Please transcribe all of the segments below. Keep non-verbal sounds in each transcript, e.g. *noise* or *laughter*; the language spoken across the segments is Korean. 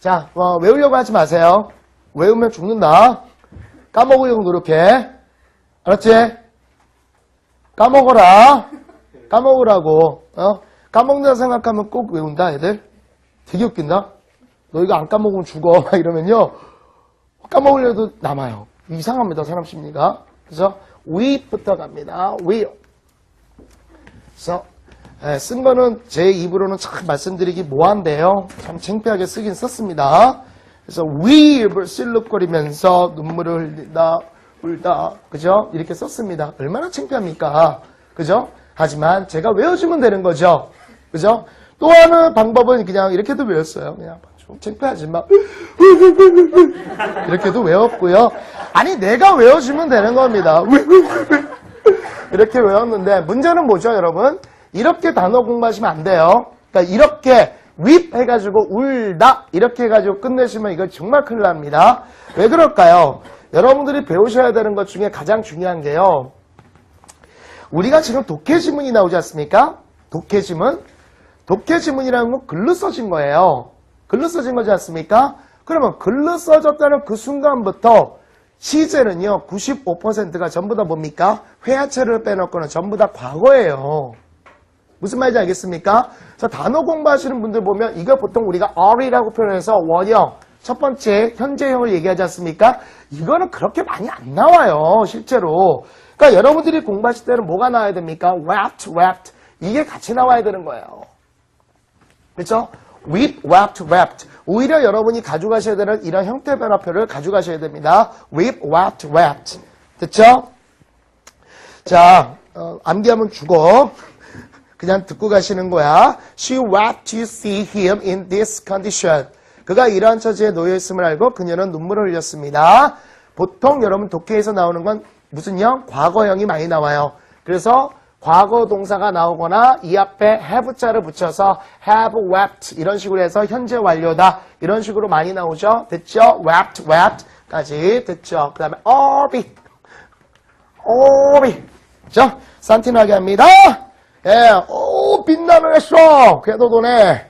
자, 어, 외우려고 하지 마세요. 외우면 죽는다. 까먹으려고 노력해. 알았지? 까먹어라. 까먹으라고. 어? 까먹는다 생각하면 꼭 외운다, 애들. 되게 웃긴다. 너 이거 안 까먹으면 죽어. *laughs* 막 이러면요. 까먹으려도 남아요. 이상합니다, 사람 심리가. 그래서 we부터 갑니다. will. 그래서 예, 쓴 거는 제 입으로는 참 말씀드리기 뭐한데요. 참 창피하게 쓰긴 썼습니다. 그래서 weep을 실룩거리면서 눈물을 흘리다, 울다, 그죠? 이렇게 썼습니다. 얼마나 창피합니까? 그죠? 하지만 제가 외워주면 되는 거죠. 그죠? 또 하는 방법은 그냥 이렇게도 외웠어요. 그냥 좀 창피하지만 이렇게도 외웠고요. 아니 내가 외워주면 되는 겁니다. *laughs* 이렇게 외웠는데 문제는 뭐죠, 여러분? 이렇게 단어 공부하시면 안 돼요. 그러니까 이렇게 윗 해가지고 울다 이렇게 해가지고 끝내시면 이거 정말 큰일 납니다. 왜 그럴까요? 여러분들이 배우셔야 되는 것 중에 가장 중요한 게요. 우리가 지금 독해지문이 나오지 않습니까? 독해지문. 독해지문이라는 건 글로 써진 거예요. 글로 써진 거지 않습니까? 그러면 글로 써졌다는 그 순간부터 시제는요, 95%가 전부 다 뭡니까? 회화체를 빼놓고는 전부 다 과거예요. 무슨 말인지 알겠습니까? 자, 단어 공부하시는 분들 보면 이거 보통 우리가 are이라고 표현해서 원형, 첫 번째 현재형을 얘기하지 않습니까? 이거는 그렇게 많이 안 나와요, 실제로. 그러니까 여러분들이 공부하실 때는 뭐가 나와야 됩니까? wept, wept. 이게 같이 나와야 되는 거예요. 그렇죠? weep, wept, wept. 오히려 여러분이 가져가셔야 되는 이런 형태 변화표를 가져가셔야 됩니다. weep, wept, wept. 됐죠? 자, 어, 암기하면 죽어. 그냥 듣고 가시는 거야. She wept to see him in this condition. 그가 이러한 처지에 놓여 있음을 알고 그녀는 눈물을 흘렸습니다. 보통 여러분 독해에서 나오는 건 무슨 형? 과거형이 많이 나와요. 그래서 과거 동사가 나오거나 이 앞에 have자를 붙여서 have wept 이런 식으로 해서 현재 완료다 이런 식으로 많이 나오죠. 됐죠? wept, wept까지 됐죠. 그 다음에 orbi, orbi 죠? 산티나게 합니다. 예, 오, 빛나는 했어. 궤도도네.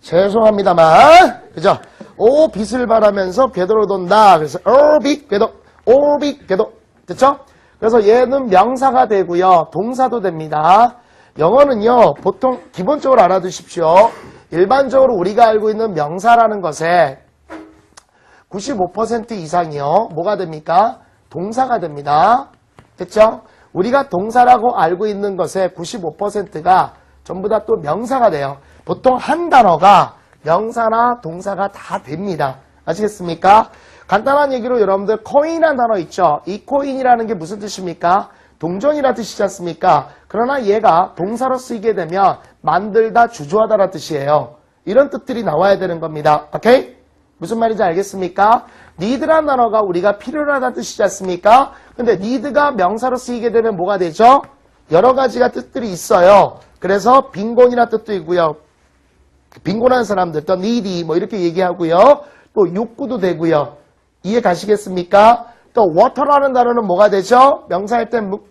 죄송합니다만. 그죠? 오, 빛을 바라면서 궤도로 돈다. 그래서, orbi, 궤도, orbi, 궤도. 됐죠? 그래서 얘는 명사가 되고요. 동사도 됩니다. 영어는요, 보통 기본적으로 알아두십시오. 일반적으로 우리가 알고 있는 명사라는 것에 95% 이상이요. 뭐가 됩니까? 동사가 됩니다. 됐죠? 우리가 동사라고 알고 있는 것의 95%가 전부 다 또 명사가 돼요. 보통 한 단어가 명사나 동사가 다 됩니다. 아시겠습니까? 간단한 얘기로 여러분들 코인이라는 단어 있죠? 이 코인이라는 게 무슨 뜻입니까? 동전이라 뜻이지 않습니까? 그러나 얘가 동사로 쓰이게 되면 만들다, 주조하다라 뜻이에요. 이런 뜻들이 나와야 되는 겁니다. 오케이? 무슨 말인지 알겠습니까? need란 단어가 우리가 필요하다는 뜻이지 않습니까? 근데 need가 명사로 쓰이게 되면 뭐가 되죠? 여러 가지가 뜻들이 있어요. 그래서 빈곤이라 뜻도 있고요. 빈곤한 사람들, 또 needy 뭐 이렇게 얘기하고요. 또 욕구도 되고요. 이해 가시겠습니까? 또 water라는 단어는 뭐가 되죠? 명사일 땐 무-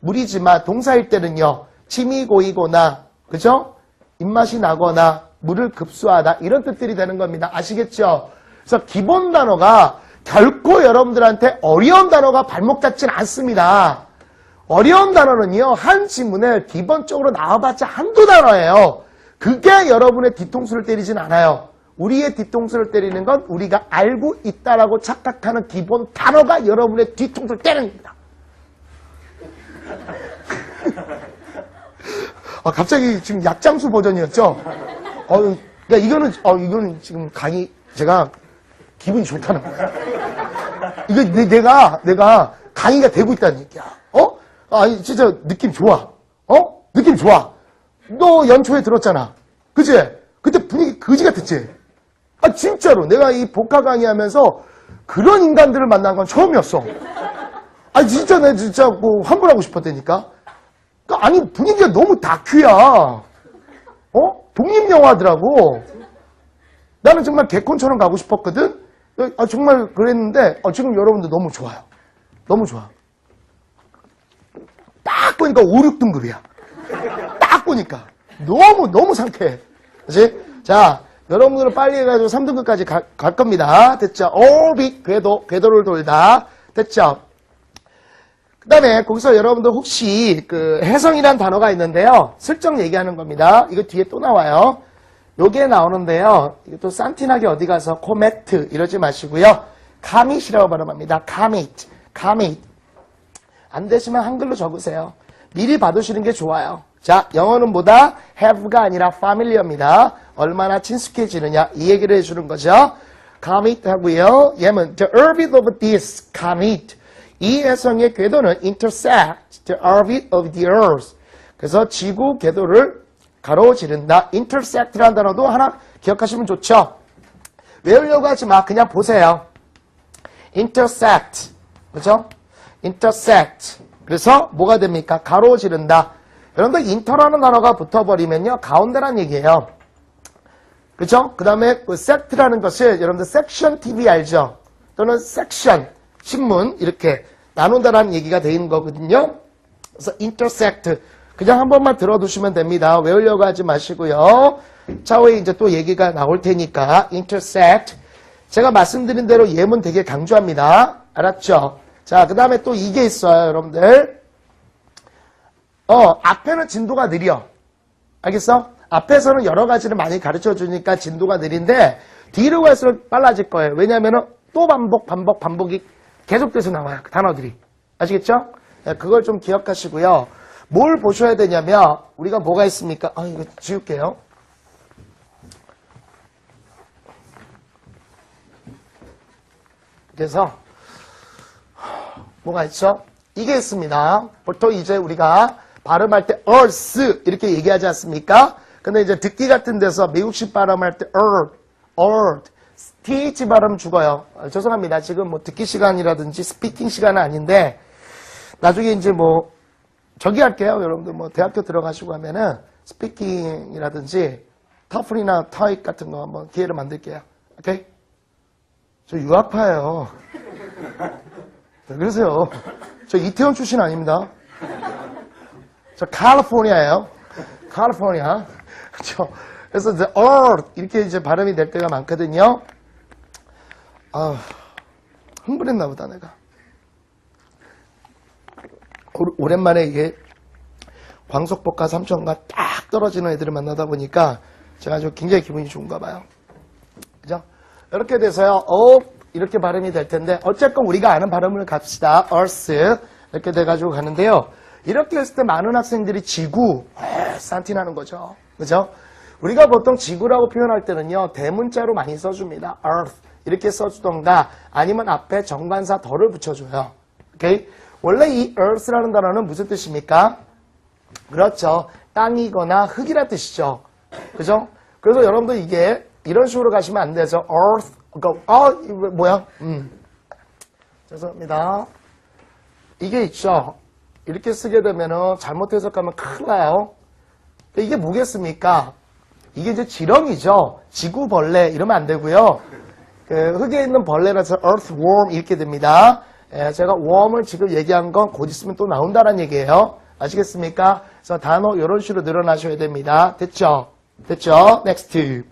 물이지만 동사일 때는요. 침이 고이거나 그죠? 입맛이 나거나 물을 급수하다 이런 뜻들이 되는 겁니다. 아시겠죠? 그래서 기본 단어가 결코 여러분들한테 어려운 단어가 발목 잡진 않습니다. 어려운 단어는요, 한 지문에 기본적으로 나와봤자 한두 단어예요. 그게 여러분의 뒤통수를 때리진 않아요. 우리의 뒤통수를 때리는 건 우리가 알고 있다라고 착각하는 기본 단어가 여러분의 뒤통수를 때리는 겁니다. *laughs* 아, 갑자기 지금 약장수 버전이었죠? 어, 야, 이거는, 어, 이거는 지금 강의, 제가 기분이 좋다는 거야. 내, 내가, 내가 강의가 되고 있다는 얘기야. 어? 아니, 진짜 느낌 좋아. 어? 느낌 좋아. 너 연초에 들었잖아. 그치? 그때 분위기 거지 같았지? 아, 진짜로. 내가 이 복화 강의 하면서 그런 인간들을 만난 건 처음이었어. 아, 진짜 내가 진짜 뭐 환불하고 싶었다니까? 그러니까 아니, 분위기가 너무 다큐야. 어? 독립영화더라고. 나는 정말 개콘처럼 가고 싶었거든? 아, 정말 그랬는데, 아, 지금 여러분들 너무 좋아요. 너무 좋아. 딱 보니까 5, 6등급이야. 딱 보니까. 너무, 너무 상쾌해. 그지? 자, 여러분들은 빨리 해가지고 3등급까지 가- 갈 겁니다. 됐죠? orbit, 궤도, 궤도를 돌다. 됐죠? 그 다음에 거기서 여러분들 혹시 그 해성이란 단어가 있는데요. 슬쩍 얘기하는 겁니다. 이거 뒤에 또 나와요. 요게 나오는데요. 이것도 산티나게 어디 가서 코메트 이러지 마시고요. 카밋이라고 발음합니다. 카밋, 카밋. 안 되시면 한글로 적으세요. 미리 받으시는 게 좋아요. 자, 영어는 뭐다? have가 아니라 familiar입니다. 얼마나 친숙해지느냐 이 얘기를 해주는 거죠. commit 하고요. 얘는 the orbit of this commit. 이 해성의 궤도는 intersect the orbit of the earth. 그래서 지구 궤도를 가로지른다. intersect라는 단어도 하나 기억하시면 좋죠. 외우려고 하지 마. 그냥 보세요. intersect. 그죠? intersect. 그래서 뭐가 됩니까? 가로지른다. 여러분들 inter라는 단어가 붙어버리면요. 가운데란 얘기예요. 그죠? 그 다음에 그 sect라는 것을 여러분들 section TV 알죠? 또는 section, 신문 이렇게 나눈다라는 얘기가 되는 거거든요. 그래서 intersect. 그냥 한 번만 들어두시면 됩니다. 외우려고 하지 마시고요. 차후에 이제 또 얘기가 나올 테니까 intersect. 제가 말씀드린 대로 예문 되게 강조합니다. 알았죠? 자, 그 다음에 또 이게 있어요, 여러분들. 어, 앞에는 진도가 느려. 알겠어? 앞에서는 여러 가지를 많이 가르쳐 주니까 진도가 느린데, 뒤로 갈수록 빨라질 거예요. 왜냐면은 또 반복, 반복, 반복이 계속돼서 나와요. 그 단어들이. 아시겠죠? 네, 그걸 좀 기억하시고요. 뭘 보셔야 되냐면, 우리가 뭐가 있습니까? 아, 이거 지울게요. 그래서 뭐가 있죠? 이게 있습니다. 보통 이제 우리가 발음할 때 earth 이렇게 얘기하지 않습니까? 근데 이제 듣기 같은 데서 미국식 발음할 때 earth, th 발음 죽어요. 아, 죄송합니다. 지금 뭐 듣기 시간이라든지 스피킹 시간은 아닌데 나중에 이제 뭐 저기 할게요. 여러분들 뭐 대학교 들어가시고 하면은 스피킹이라든지 터플이나 터익 같은 거 한번 기회를 만들게요. 오케이? 저 유학파예요. 왜 그러세요? 저 이태원 출신 아닙니다. 저 캘리포니아예요. 캘리포니아. 그렇죠. 그래서 이제 earth 이렇게 이제 발음이 될 때가 많거든요. 아, 흥분했나 보다 내가. 오- 오랜만에 이게 광석복과 삼천과 딱 떨어지는 애들을 만나다 보니까 제가 아주 굉장히 기분이 좋은가 봐요. 그죠? 이렇게 돼서요, 어, 이렇게 발음이 될 텐데, 어쨌건 우리가 아는 발음을 갑시다. earth. 이렇게 돼가지고 가는데요. 이렇게 했을 때 많은 학생들이 지구, 에, 산티나는 거죠. 그죠? 우리가 보통 지구라고 표현할 때는요, 대문자로 많이 써줍니다. earth. 이렇게 써주던가, 아니면 앞에 정관사 덜을 붙여줘요. 오케이? 원래 이 earth라는 단어는 무슨 뜻입니까? 그렇죠. 땅이거나 흙이라 뜻이죠. 그죠? 그래서 여러분들 이게 이런 식으로 가시면 안 되죠. earth, 그러니까, 아, 이거 뭐야? 음. 죄송합니다. 이게 있죠. 이렇게 쓰게 되면은 잘못 해석하면 큰일 나요. 이게 뭐겠습니까? 이게 이제 지렁이죠. 지구벌레 이러면 안 되고요. 그 흙에 있는 벌레라서 earthworm 이렇게 됩니다. 예, 제가 worm을 지금 얘기한 건 곧 있으면 또 나온다는 얘기예요. 아시겠습니까? 그래서 단어 이런 식으로 늘어나셔야 됩니다. 됐죠? 됐죠? next.